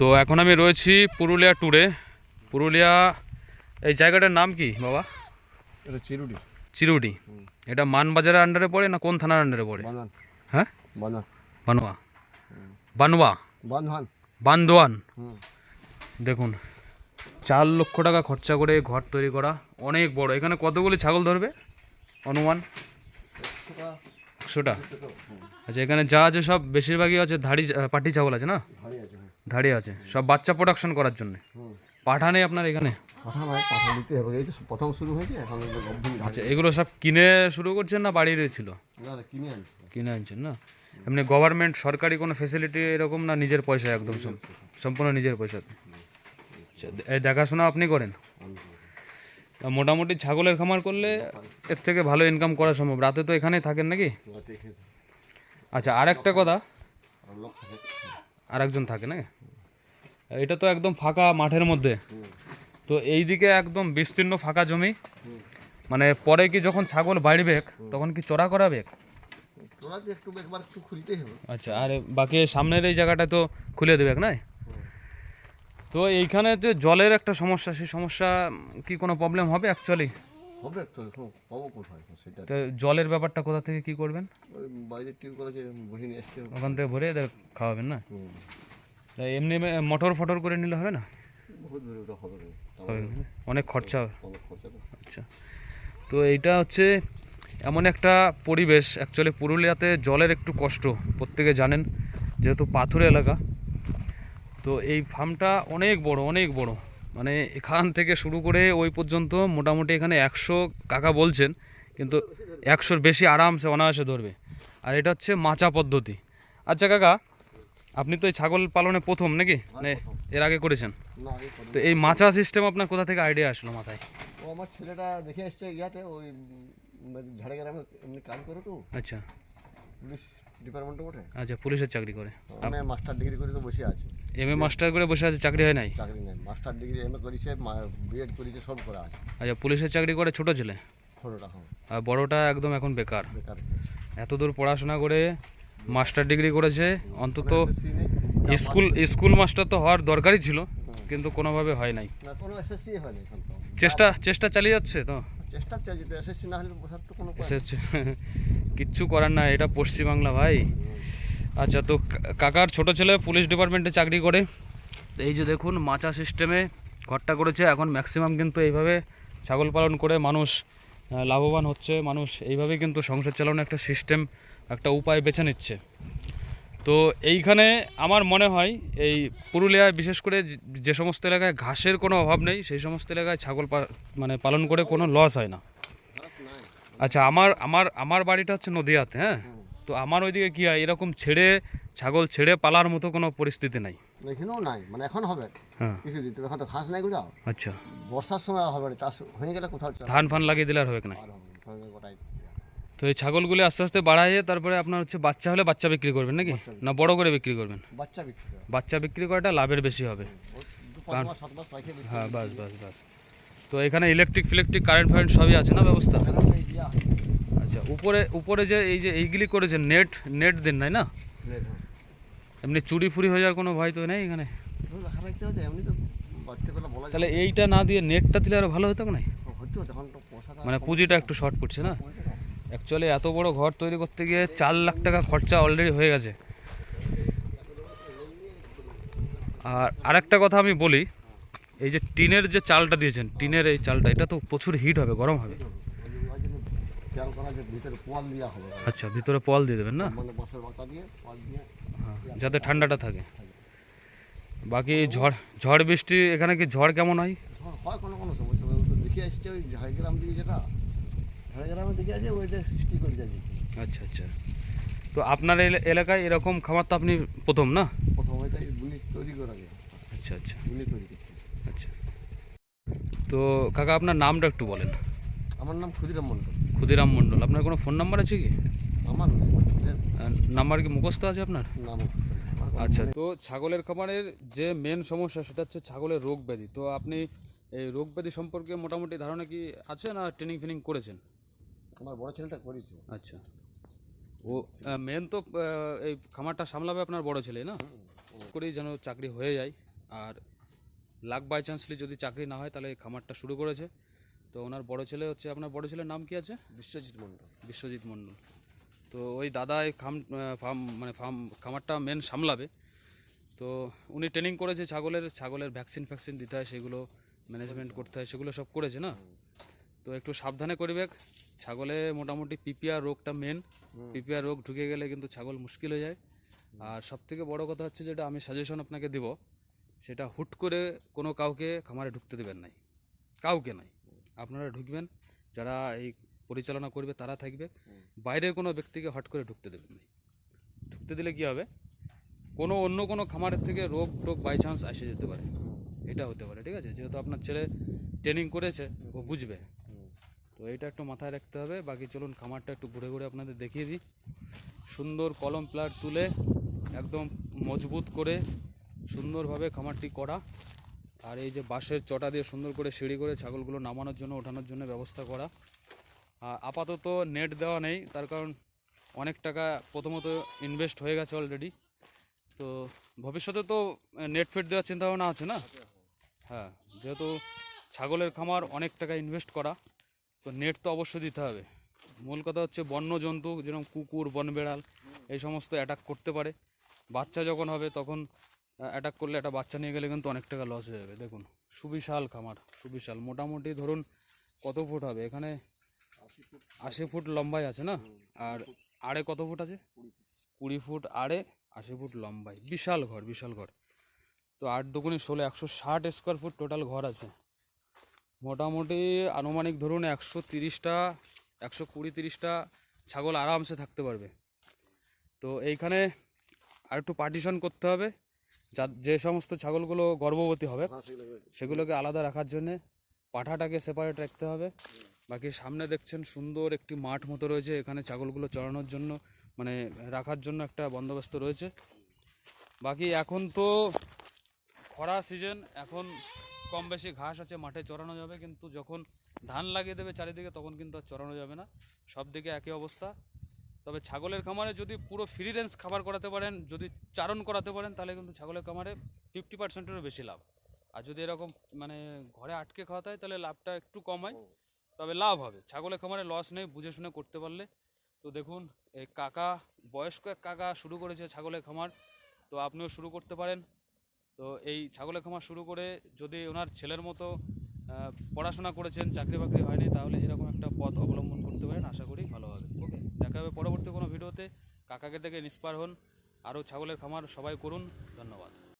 তো এখন আমি রয়েছি পুরুলিয়া ট্যুরে পুরুলিয়া এই জায়গাটার নাম কি বাবা? এটা চিরুডি। চিরুডি। এটা মানবাজারের আন্ডারে পড়ে না কোন থানার আন্ডারে পড়ে? হ্যাঁ? বানোয়া বানোয়া বান্দোয়ান। দেখুন চার লক্ষ টাকা খরচা করে ঘর তৈরি করা অনেক বড়। এখানে কতগুলি ছাগল ধরবে? অনুমান? একশোটা। আচ্ছা এখানে যা আছে সব বেশিরভাগই আছে ধাড়ি পাটি ছাগল আছে না? ভারী আছে। সব বাচ্চা প্রোডাকশন করার জন্য। হুম। পাঠা নেই আপনার এখানে? পাঠা নয় পাঠা দিতে হবে। এই তো প্রথম শুরু হয়েছে এখন আচ্ছা এগুলো সব কিনে শুরু করছেন না বাড়ির ছিল? না কিনে আনছি। কিনে আনছেন না? এমনি গভর্নমেন্ট সরকারি কোনো ফেসিলিটি এরকম না নিজের পয়সা একদম সম্পূর্ণ নিজের পয়সা? আচ্ছা দেখাশোনা আপনি করেন? মোটামুটি ছাগলের খামার করলে এর থেকে ভালো ইনকাম করা সম্ভব। রাতে তো এখানেই থাকেন নাকি? আচ্ছা আর একটা কথা আর লোক থাকে একজন থাকে না এটা তো একদম ফাঁকা মাঠের মধ্যে। তো এই দিকে একদম বিস্তীর্ণ ফাঁকা জমি। মানে পরে কি যখন ছাগল বাড়বে তখন কি চড়া করাবে? আচ্ছা আর বাকি সামনের এই জায়গাটা তো খুলে দেবে না তো এইখানে যে জলের একটা সমস্যা সেই সমস্যা কি কোনো প্রবলেম হবে অ্যাকচুয়ালি হবে এরকম পাবো কোথায়? সেটা তো জলের ব্যাপারটা কোথা থেকে কি করবেন? বাইরে টিউব করেছে বসে নিয়ে আসতে হবে। ওখান থেকে ভরে এদের খাওয়াবেন না। তা এমনি মোটর ফটর করে নিলে হবে না? বহুত দূরে ওটা হবে? অনেক খরচা হবে। তো। আচ্ছা। তো এইটা হচ্ছে এমন একটা পরিবেশ। অ্যাকচুয়ালি পুরুলিয়াতে জলের একটু কষ্ট প্রত্যেকে জানেন যেহেতু পাথুর এলাকা। তো এই ফার্মটা অনেক বড় অনেক বড়। মানে এখান থেকে শুরু করে ওই পর্যন্ত মোটামুটি এখানে একশো কাকা বলছেন কিন্তু একশোর বেশি আরামসে অনায়াসে ধরবে। আর এটা হচ্ছে মাচা পদ্ধতি। আচ্ছা কাকা আপনি তো এই ছাগল পালনে প্রথম নাকি? মানে এর আগে করেছেন? তো এই মাচা সিস্টেম আপনার কোথা থেকে আইডিয়া আসলো মাথায়? ও আমার ছেলেটা দেখে এসছে ইয়াতে ওই উম, ঝাড়গ্রামে এমনি কাজ করে তো। আচ্ছা। পুলিশ ডিপার্টমেন্টে ওঠে আচ্ছা পুলিশের চাকরি করে। আমি মাস্টার ডিগ্রি করে তো বসে আছে। এম এ মাস্টার করে বসে আছে চাকরি হয় নাই? চাকরি নেই। মাস্টার ডিগ্রি এম এ করেছে বিএড করেছে সব করা আছে। আচ্ছা পুলিশের চাকরি করে ছোট ছেলে? ছোটোটা হ্যাঁ। আর বড়টা একদম এখন বেকার। বেকার এত দূর পড়াশোনা করে মাস্টার ডিগ্রি করেছে অন্তত স্কুল স্কুল মাস্টার তো হওয়ার দরকারই ছিল কিন্তু কোনোভাবে হয় নাই। চেষ্টা চেষ্টা চালিয়ে যাচ্ছে তো? চেষ্টা চালিয়ে তো এসএসসি না হলে বসার তো কোনো কিচ্ছু করার না এটা পশ্চিমবাংলা ভাই। আচ্ছা তো কাকার ছোট ছেলে পুলিশ ডিপার্টমেন্টে চাকরি করে। এই যে দেখুন, মাচা সিস্টেমে ঘরটা করেছে। এখন ম্যাক্সিমাম কিন্তু এইভাবে ছাগল পালন করে মানুষ লাভবান হচ্ছে। মানুষ এইভাবেই কিন্তু সংসার চালানোর একটা সিস্টেম একটা উপায় বেছে নিচ্ছে। তো এইখানে আমার মনে হয়, এই পুরুলিয়ায় বিশেষ করে যে- সমস্ত এলাকায় ঘাসের কোনো অভাব নেই, সেই সমস্ত এলাকায় ছাগল মানে পালন করে কোনো লস হয় না। আচ্ছা আমার আমার আমার বাড়িটা হচ্ছে নদিয়াতে হ্যাঁ? তো আমার ওইদিকে কি হয় এরকম ছেড়ে ছাগল ছেড়ে পালার মতো কোনো পরিস্থিতি নাই। এখানেও নাই মানে এখন হবে। হ্যাঁ। কিছু দিতে এখন তো ঘাস নাই কোথাও? আচ্ছা। বর্ষার সময় হবে না চাষ হয়ে গেলে কোথাও ধান ফান লাগিয়ে দিলে আর হবে না তো এই ছাগলগুলি আস্তে আস্তে বাড়াইয়ে তারপরে আপনার হচ্ছে বাচ্চা হলে বাচ্চা বিক্রি করবেন নাকি? না বড় করে বিক্রি করবেন? বাচ্চা বিক্রি বাচ্চা বিক্রি করাটা লাভের বেশি হবে। হ্যাঁ বাস বাস বাস। তো এখানে ইলেকট্রিক ফিলেকট্রিক কারেন্ট ফারেন্ট সবই আছে না ব্যবস্থা? আচ্ছা উপরে উপরে যে এই যে এইগুলি করেছে নেট নেট দিন নাই না? লেট এমনি চুরি ফুরি হয়ে যাওয়ার কোনো ভয় তো নেই এখানে? যায় তাহলে এইটা না দিয়ে নেটটা দিলে আরও ভালো হতো না পয়সাটা মানে পুঁজিটা একটু শর্ট পড়ছে না? অ্যাকচুয়ালি এত বড় ঘর তৈরি করতে গিয়ে চার লাখ টাকা খরচা অলরেডি হয়ে গেছে। আর আরেকটা কথা আমি বলি এই যে টিনের যে চালটা দিয়েছেন টিনের এই চালটা এটা তো প্রচুর হিট হবে গরম হবে। খেয়াল করা যে ভিতরে পোয়াল দেওয়া হবে। আচ্ছা ভিতরে পল দিয়ে দেবেন না? মানে বাঁশের বাতা দিয়ে পোয়াল দিয়ে হ্যাঁ, যাতে ঠান্ডাটা থাকে। বাকি ঝড় ঝড় বৃষ্টি এখানে কি ঝড় কেমন হয়? ঝড় হয় কোনো কোনো সময় তবে দেখে আসছে ওই ঝাড়গ্রাম দিকে যেটা। ঝাড়গ্রামে দেখে আছে ওইটা সৃষ্টি করে যাচ্ছে আচ্ছা আচ্ছা। তো আপনার এলা- এলাকায় এরকম খাবার তো আপনি প্রথম না? প্রথম ওইটা বুনি তৈরি করা আচ্ছা আচ্ছা। বুনি তৈরি আচ্ছা। তো কাকা আপনার নামটা একটু বলেন। আমার নাম ক্ষুদিরাম মণ্ডল। ক্ষুদিরাম মণ্ডল আপনার কোনো ফোন নাম্বার আছে কি? আমার নাম্বার কি মুখস্থ আছে আপনার? আচ্ছা তো ছাগলের খামারের যে মেন সমস্যা সেটা হচ্ছে ছাগলের রোগ ব্যাধি। তো আপনি এই রোগ ব্যাধি সম্পর্কে মোটামুটি ধারণা কি আছে না ট্রেনিং ফিনিং করেছেন? আমার বড় ছেলেটা করেছে। আচ্ছা। ও মেন তো এই খামারটা সামলাবে আপনার বড় ছেলে না? করেই যেন চাকরি হয়ে যায়। আর লাক বাই চান্সলি যদি চাকরি না হয় তাহলে এই খামারটা শুরু করেছে। তো ওনার বড় ছেলে হচ্ছে আপনার বড় ছেলের নাম কি আছে? বিশ্বজিৎ মণ্ডল। বিশ্বজিৎ মণ্ডল। তো ওই দাদা এই খাম ফার্ম মানে ফার্ম খামারটা মেন সামলাবে। তো উনি ট্রেনিং করেছে ছাগলের ছাগলের ভ্যাকসিন ফ্যাকসিন দিতে হয় সেগুলো ম্যানেজমেন্ট করতে হয় সেগুলো সব করেছে না? তো একটু সাবধানে করবে ছাগলে মোটামুটি পিপিআর রোগটা মেন পিপিআর রোগ ঢুকে গেলে কিন্তু ছাগল মুশকিল হয়ে যায়। আর সব থেকে বড় কথা হচ্ছে যেটা আমি সাজেশন আপনাকে দেব সেটা হুট করে কোনো কাউকে খামারে ঢুকতে দেবেন নাই। কাউকে নাই আপনারা ঢুকবেন, যারা এই পরিচালনা করবে তারা থাকবে। বাইরের কোনো ব্যক্তিকে হট করে ঢুকতে দেবেন না। ঢুকতে দিলে কি হবে? কোনো অন্য কোনো খামারের থেকে রোগ টোগ বাই চান্স এসে যেতে পারে। এটা হতে পারে, ঠিক আছে? যেহেতু আপনার ছেলে ট্রেনিং করেছে, ও বুঝবে। তো এইটা একটু মাথায় রাখতে হবে। বাকি চলুন, খামারটা একটু ঘুরে ঘুরে আপনাদের দেখিয়ে দিই। সুন্দর কলম প্লাট তুলে একদম মজবুত করে সুন্দরভাবে খামারটি করা। আর এই যে বাঁশের চটা দিয়ে সুন্দর করে সিঁড়ি করে ছাগলগুলো নামানোর জন্য, ওঠানোর জন্য ব্যবস্থা করা। আপাতত নেট দেওয়া নেই, তার কারণ অনেক টাকা প্রথমত ইনভেস্ট হয়ে গেছে অলরেডি তো ভবিষ্যতে তো নেট ফেট দেওয়ার চিন্তা ভাবনা আছে না? হ্যাঁ যেহেতু ছাগলের খামার অনেক টাকা ইনভেস্ট করা, তো নেট তো অবশ্যই দিতে হবে। মূল কথা হচ্ছে বন্য জন্তু যেরকম কুকুর, বনবেড়াল, এই সমস্ত অ্যাটাক করতে পারে। বাচ্চা যখন হবে তখন অ্যাটাক করলে একটা বাচ্চা নিয়ে গেলে কিন্তু অনেক টাকা লস হয়ে যাবে। দেখুন, সুবিশাল খামার, সুবিশাল। মোটামুটি ধরুন কত ফুট হবে? এখানে আশি ফুট লম্বাই আছে না? আর আড়ে কত ফুট আছে? কুড়ি ফুট আড়ে আশি ফুট লম্বাই। বিশাল ঘর বিশাল ঘর। তো আট দুগুনি ষোলো, একশো ষাট স্কোয়ার ফুট টোটাল ঘর আছে। মোটামুটি আনুমানিক ধরুন একশো তিরিশটা, একশো কুড়ি তিরিশটা ছাগল আরামসে থাকতে পারবে। তো এইখানে আর একটু পার্টিশন করতে হবে। যা যে সমস্ত ছাগলগুলো গর্ভবতী হবে সেগুলোকে আলাদা রাখার জন্যে পাঠাটাকে সেপারেট রাখতে হবে। বাকি সামনে দেখছেন সুন্দর একটি মাঠ মতো রয়েছে এখানে ছাগলগুলো চড়ানোর জন্য মানে রাখার জন্য একটা বন্দোবস্ত রয়েছে। বাকি এখন তো খরা সিজন এখন কম বেশি ঘাস আছে মাঠে চড়ানো যাবে কিন্তু যখন ধান লাগিয়ে দেবে চারিদিকে তখন কিন্তু আর চড়ানো যাবে না। সব দিকে একই অবস্থা। তবে ছাগলের খামারে যদি পুরো ফ্রি রেঞ্জ খাবার করাতে পারেন, যদি চারণ করাতে পারেন, তাহলে কিন্তু ছাগলের খামারে ফিফটি পার্সেন্টেরও বেশি লাভ। আর যদি এরকম মানে ঘরে আটকে খাওয়াতে হয়, তাহলে লাভটা একটু কম হয়। তবে লাভ হবে। ছাগলের খামারে লস নেই, বুঝে শুনে করতে পারলে। তো দেখুন এই কাকা, বয়স্ক এক কাকা শুরু করেছে ছাগলের খামার। তো আপনিও শুরু করতে পারেন। তো এই ছাগলের খামার শুরু করে যদি ওনার ছেলের মতো পড়াশোনা করেছেন চাকরি বাকরি হয়নি, তাহলে এরকম একটা পথ অবলম্বন করতে পারেন। আশা করি ভালো হবে। দেখা হবে পরবর্তী কোনো ভিডিওতে। কাকাকে দেখে ইন্সপায়ার হন। আরও ছাগলের খামার সবাই করুন। ধন্যবাদ।